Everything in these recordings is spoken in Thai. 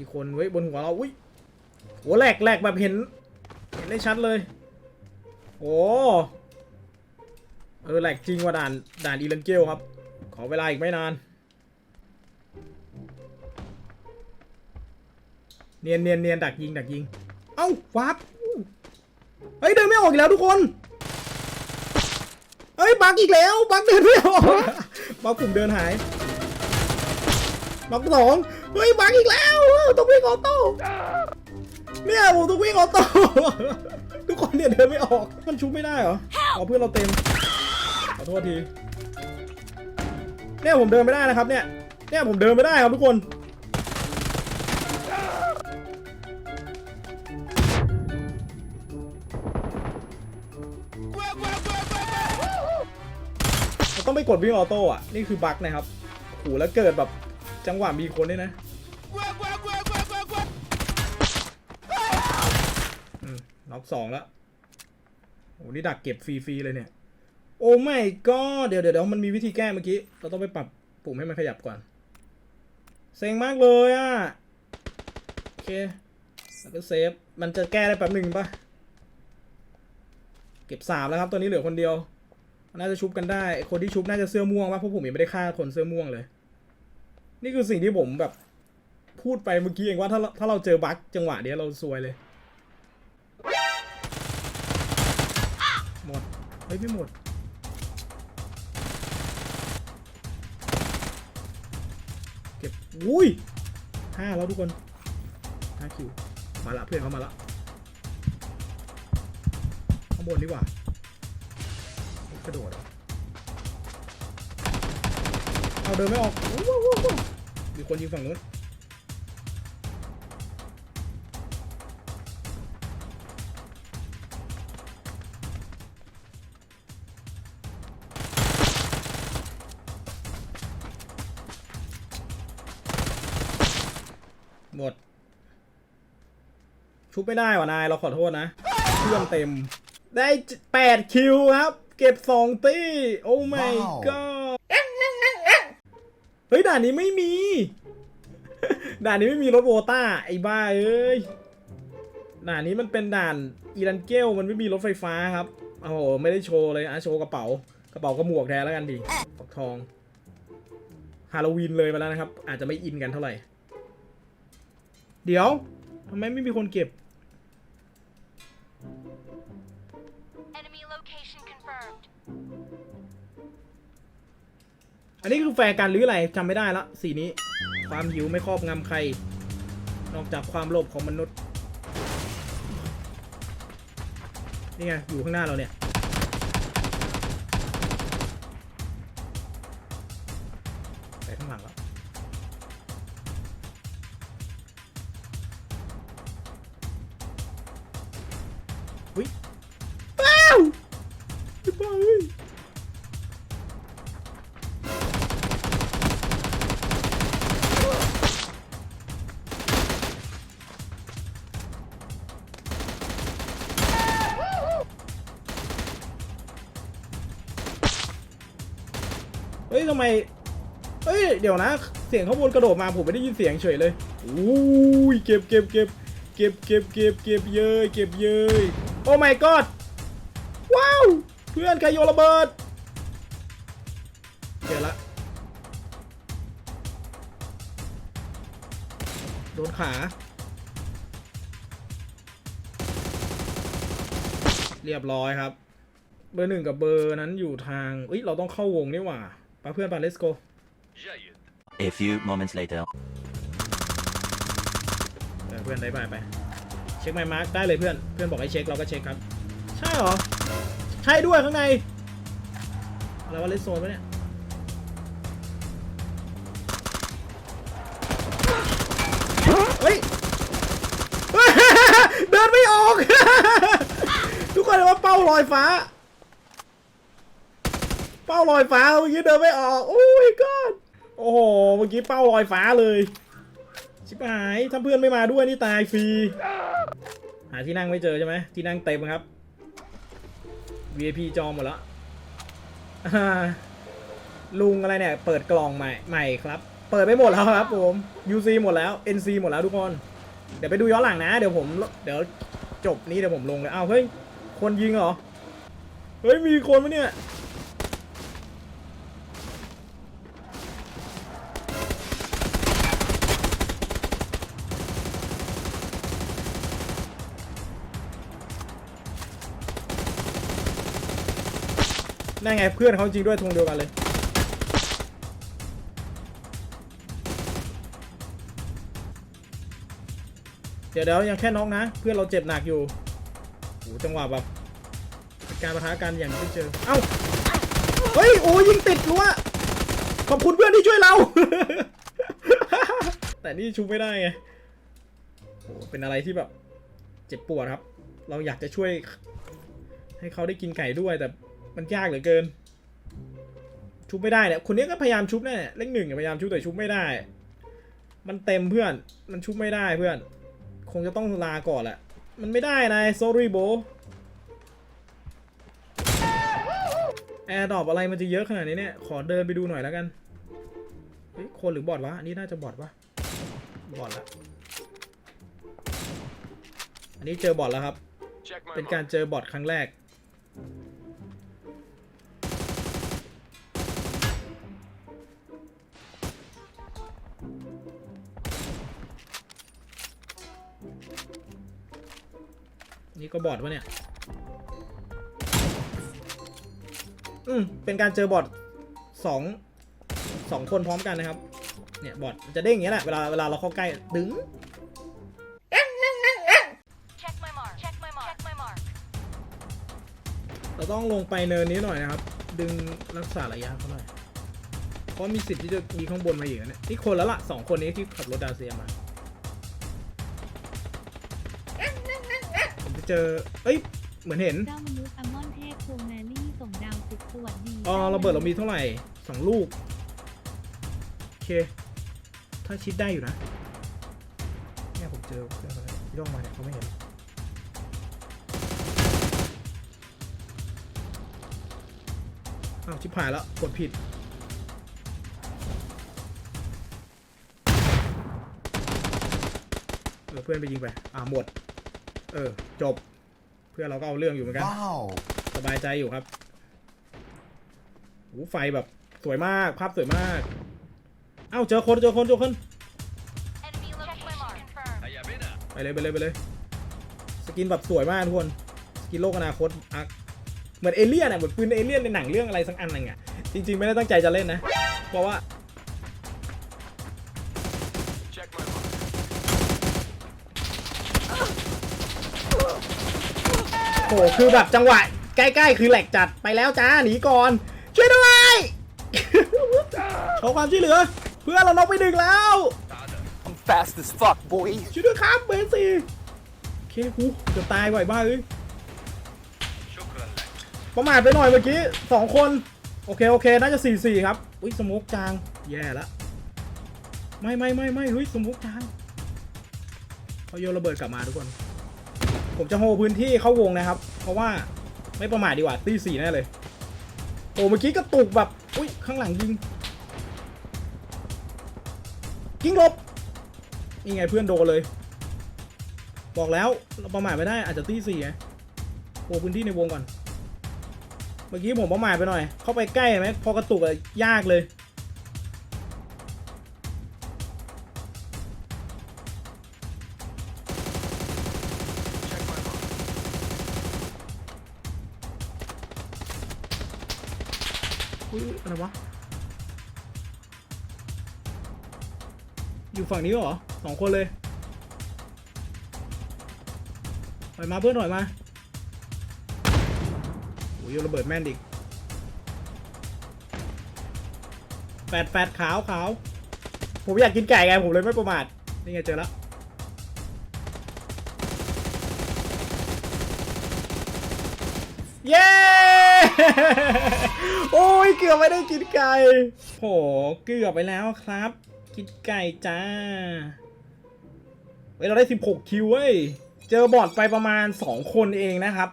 มีคนไว้บนหัวเราอุ้ยโหแหลกแหลกแบบเห็น เห็นได้ชัดเลย โอ้เออแหลกจริงว่าด่านด่านอีเลนเกลครับ ขอเวลาอีกไม่นาน เนียนเนียนเนียนดักยิงดักยิง เอ้าวับเฮ้ยเดินไม่ออกอีกแล้วทุกคนเฮ้ยบักอีกแล้วบักเดินไม่ออกบักกลุ่มเดินหายบักสองเฮ้ยบักอีกแล้ว ต้องวิ่งออโต้เนี่ยผมต้องวิ่งออโต้ทุกคนเนี่ยเดินไม่ออกมันชุบไม่ได้เหรออ๋อเพื่อนเราเต็มขอโทษทีเนี่ยผมเดินไม่ได้นะครับเนี่ยเนี่ยผมเดินไม่ได้ครับทุกคนเราต้องไปกดวิ่งออโต้อะนี่คือบั๊กนะครับโหแล้วเกิดแบบจังหวะมีคนด้วยนะ น็อกสองแล้วโอ้นี่ดักเก็บฟรีๆเลยเนี่ย โอ้ไม่ก็เดี๋ยวเดี๋ยวมันมีวิธีแก้เมื่อกี้ เราต้องไปปรับปุ่มให้มันขยับก่อน เซ็งมากเลยอะโอเค แล้วก็เซฟ มันจะแก้ได้แป๊บหนึ่งปะเก็บสามแล้วครับ ตอนนี้เหลือคนเดียว น่าจะชุบกันได้ คนที่ชุบน่าจะเสื้อม่วงว่าเพราะผมยังไม่ได้ฆ่าคนเสื้อม่วงเลย นี่คือสิ่งที่ผมแบบพูดไปเมื่อกี้เองว่าถ้าเราถ้าเราเจอบั๊กจังหวะเนี้ยเราซวยเลย ฮ้ยไม่หมด เก็บ อุ้ยห้าแล้วทุกคนห้าคิว มาละเพื่อนเขามาละ ข้างบนดีกว่า กระโดด เอาเดินไม่ออกมีคนยิงฝั่งนู้น หมด ชุบไม่ได้ว่ะนายเราขอโทษนะเพื่อนเต็ม ได้8คิวครับ เก็บ2ตี้ โอ้ my ว้าว god เฮ้ยด่านนี้ไม่มี ด่านนี้ไม่มีรถโวต้าไอ้บ้าเอ้ยด่านนี้มันเป็นด่านอีรันเกลมันไม่มีรถไฟฟ้าครับโอ้โหไม่ได้โชว์เลยอะโชว์กระเป๋ากระเป๋ากระหมวกแทนแล้วกันดิฝักทองฮาโลวีนเลยไปแล้วนะครับ อาจจะไม่อินกันเท่าไหร่ เดี๋ยวทำไมไม่มีคนเก็บ Enemy location confirmed. อันนี้คือแฟร์กันหรืออะไรจำไม่ได้ละสีนี้ ความหิวไม่ครอบงำใคร นอกจากความโลภของมนุษย์ นี่ไง อยู่ข้างหน้าเราเนี่ยไปข้างหลังแล้ว เอ้ยเฮ้ยทำไม เฮ้ย เดี๋ยวนะ เสียงข้างบนกระโดดมาผมไม่ได้ยินเสียงเฉยเลยอุ้ยเก็บเก็บเก็บเก็บเก็บเก็บเก็บเยยเก็บเยยโอ้ my god ว้าว เพื่อนใครโยนระเบิดเจอละโดนขา เรียบร้อยครับ เบอร์หนึ่งกับเบอร์นั้นอยู่ทางเอ้ยเราต้องเข้าวงนี่หว่าไปเพื่อนไป let's go A few moments later. เออเพื่อนได้ไปไป เช็คไมมาร์กได้เลยเพื่อน เพื่อนบอกให้เช็คเราก็เช็คครับ ใช่เหรอ ใช่ด้วยข้างในอะไรวะเลสโซนปะเนี่ยเฮ้ยเดินไม่ออก ทุกคนเลยว่าเป้าลอยฟ้า เป้าลอยฟ้าเมื่อกี้เดินไม่ออกโอ้ยก็โอ้โหเมื่อกี้เป้าลอยฟ้าเลย ชิบหายถ้าเพื่อนไม่มาด้วยนี่ตายฟรีหาที่นั่งไม่เจอใช่ไหมที่นั่งเต็มครับ VIP จองหมดแล้วลุงอะไรเนี่ย เปิดกล่องใหม่ใหม่ครับ เปิดไปหมดแล้วครับผม UC หมดแล้ว NC หมดแล้วทุกคน เดี๋ยวไปดูย้อนหลังนะ เดี๋ยวผม เดี๋ยวจบนี้เดี๋ยวผมลงเลย อ้าวเฮ้ย คนยิงเหรอ เฮ้ยมีคนมเนี่ย นั่นไงเพื่อนเขาจริงด้วยธงเดียวกันเลย เดี๋ยวเดี๋ยวยังแค่น้องนะ เพื่อนเราเจ็บหนักอยู่โอ้จังหวะแบบการประทะกันอย่างที่เจอ เอ้า เฮ้ย โอ้ยิงติดรั้วขอบคุณเพื่อนที่ช่วยเรา แต่นี่ชุบไม่ได้ไงโอ้เป็นอะไรที่แบบ เจ็บปวดครับ เราอยากจะช่วย ให้เขาได้กินไก่ด้วยแต่ มันยากเหลือเกิน ชุบไม่ได้เนี่ยคนนี้ก็พยายามชุบแน่เลขหนึ่งอะพยายามชุบแต่ชุบไม่ได้ มันเต็มเพื่อน มันชุบไม่ได้เพื่อน คงจะต้องลาก่อนแหละ มันไม่ได้นาย sorry bro แอร์ดรอปอะไรมันจะเยอะขนาดนี้เนี่ย ขอเดินไปดูหน่อยแล้วกันเฮ้ยคนหรือบอทวะ อันนี้น่าจะบอทวะบอทละ อันนี้เจอบอทแล้วครับ Check my เป็น mark. การเจอบอทครั้งแรก นี่ก็บอทวะเนี่ย อืมเป็นการเจอบอทสองสองคนพร้อมกันนะครับ เนี่ยบอทมันจะเด้งอย่างเงี้ยแหละ เวลาเวลาเราเข้าใกล้ดึง Check my mark. Check my mark. Check my mark. เราต้องลงไปเนินนี้หน่อยนะครับ ดึงรักษาระยะเขาหน่อย เพราะมีสิทธิ์ที่จะมีข้างบนมาอีกนะเนี่ยนี่คนแล้วล่ะสองคนนี้ที่ขับรถดาเซียมา เจอ เอ้ย เหมือนเห็น เจ้ามนุษย์อัมมอนเทพพวงแมรี่ส่งดาวสิบสวัสดีอ๋อระเบิดเรามีเท่าไหร่สองลูก โอเค ถ้าชิดได้อยู่นะเนี่ยผมเจอเพื่อนเขาแล้วย่องมาเนี่ยเขาไม่เห็น อ้าว ชิบหายแล้ว กดผิด เออเพื่อนไปยิงไป อ่าหมด เออ จบ เพื่อนเราก็เอาเรื่องอยู่เหมือนกัน Wow. สบายใจอยู่ครับโอ้ไฟแบบสวยมาก ภาพสวยมาก เอ้าเจอคนเจอคนเจอคน Enemy location confirmed. Allá, ven a- ไปเลยไปเลยไปเลย สกินแบบสวยมากทุกคน สกินโลกอนาคตอักเหมือนเอเลี่ยนอะเหมือนปืนเอเลี่ยนในหนังเรื่องอะไรสักอันหนึงอะ จริงๆไม่ได้ตั้งใจจะเล่นนะ เพราะว่า โอ้โหคือแบบจังหวะใกล้ๆ คือแหลกจัดไปแล้วจ้าหนีก่อน ช่วยด้วยขอความช่วยเหลือ เพื่อนเราน็อกไปหนึ่งแล้ว I'm fast as fuck, boy. ช่วยด้วยครับเบนซีโอเคกูจะตายไหวบ้าเอ้ย Shukran lak. ประมาทไปหน่อยเมื่อกี้สองคน โอเคโอเคน่าจะสี่สี่ครับ อุ้ยสโมกจาง แย่ละไม่ไม่ไม่ไม่เฮ้ยสโมกจางเขาโยนระเบิดกลับมาทุกคน ผมจะโฮพื้นที่เข้าวงนะครับ เพราะว่าไม่ประมาทดีกว่าตีสี่แน่เลย โอ้เมื่อกี้กระตุกแบบ อุ้ยข้างหลังยิงยิงลบนี่ไงเพื่อนโดนเลย บอกแล้วเราประมาทไม่ได้อาจจะตีสี่ไงโอ้พื้นที่ในวงก่อน เมื่อกี้ผมประมาทไปหน่อย เข้าไปใกล้ไหมพอกระตุกอะยากเลย อุ้ยอะไรวะ อยู่ฝั่งนี้เหรอสองคนเลยถอยมาเพื่อนถอยมาโอ้ยโยนระเบิดแม่นดิแฟดแฟดขาวขาว ผมอยากกินไก่ไง ผมเลยไม่ประมาท นี่ไงเจอแล้วเย้ โอ้ยเกือบไม่ได้กินไก่โหเกือบไปแล้วครับ กินไก่จ้าเฮ้ยเราได้ 16 คิวเว้ย เจอบอทไปประมาณ 2 คนเองนะครับ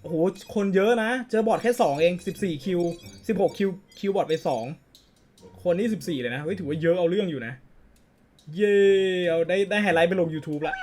โอ้โห คนเยอะนะ เจอบอทแค่ 2 เอง 14 คิว 16 คิว คิวบอทไป 2 คนนี่ 14 เลยนะ เฮ้ย ถือว่าเยอะเอาเรื่องอยู่นะ เย่เอาได้ได้ไฮไลท์ไปลง YouTube ละ